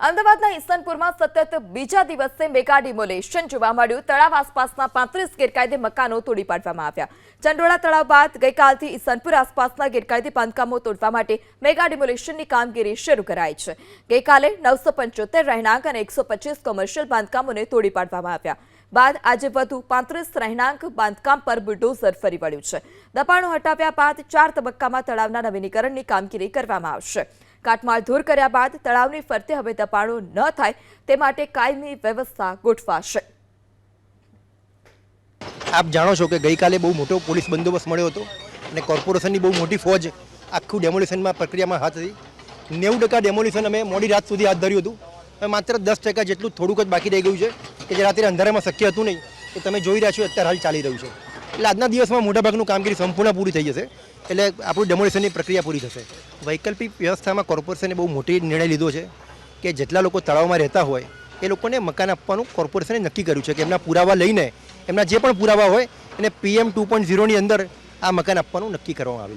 અમદાવાદના ઈસનપુરમાં સતત બીજા દિવસે મેગા ડિમોલેશન જોવા મળ્યું. તળાવ આસપાસના પાંત્રીસ ગેરકાયદે મકાનો તોડી પાડવામાં આવ્યા. ચંડોળા તળાવ બાદ ગઈકાલથી ઈસનપુર આસપાસના ગેરકાયદે બાંધકામો તોડવા માટે મેગા ડિમોલેશનની કામગીરી શરૂ કરાઈ છે. ગઈકાલે નવસો પંચોતેર રહેણાંક અને એકસો પચીસ કોમર્શિયલ બાંધકામોને તોડી પાડવામાં આવ્યા. બાદ આજે વધુ પાંત્રીસ રહેણાંક બાંધકામ પર બુલડોઝર ફરી વળ્યું છે. દબાણો હટાવ્યા બાદ ચાર તબક્કામાં તળાવના નવીનીકરણની કામગીરી કરવામાં આવશે. કાટમાળ દૂર કર્યા બાદ તળાવની ફરતે હવે દબાણો ન થાય તે માટે કાયમી વ્યવસ્થા ગોઠવાશે. આપ જાણો છો કે ગઈકાલે બહુ મોટો પોલીસ બંદોબસ્ત મળ્યો હતો અને કોર્પોરેશનની બહુ મોટી ફોજ આખું ડેમોલિશનમાં પ્રક્રિયામાં હાથ હતી નેવું ટકા ડેમોલિશન અમે મોડી રાત સુધી હાથ ધર્યું હતું. માત્ર દસ ટકા જેટલું થોડુંક જ બાકી રહી ગયું છે, કે જે રાત્રે અંધારામાં શક્ય હતું નહીં એ તમે જોઈ રહ્યા છો અત્યારે હાલ ચાલી રહ્યું છે. એટલે આજના દિવસમાં મોટાભાગનું કામગીરી સંપૂર્ણ પૂરી થઈ જશે. એટલે આપણું ડેમોલેશનની પ્રક્રિયા પૂરી થશે. વૈકલ્પિક વ્યવસ્થામાં કોર્પોરેશને બહુ મોટી નિર્ણય લીધો છે કે જેટલા લોકો તળાવમાં રહેતા હોય, એ લોકોને મકાન આપવાનું કોર્પોરેશને નક્કી કર્યું છે કે એમના પુરાવા લઈને એમના જે પણ પુરાવા હોય, એને પીએમ ટુ પોઈન્ટ ઝીરોની અંદર આ મકાન આપવાનું નક્કી કરવામાં આવેલ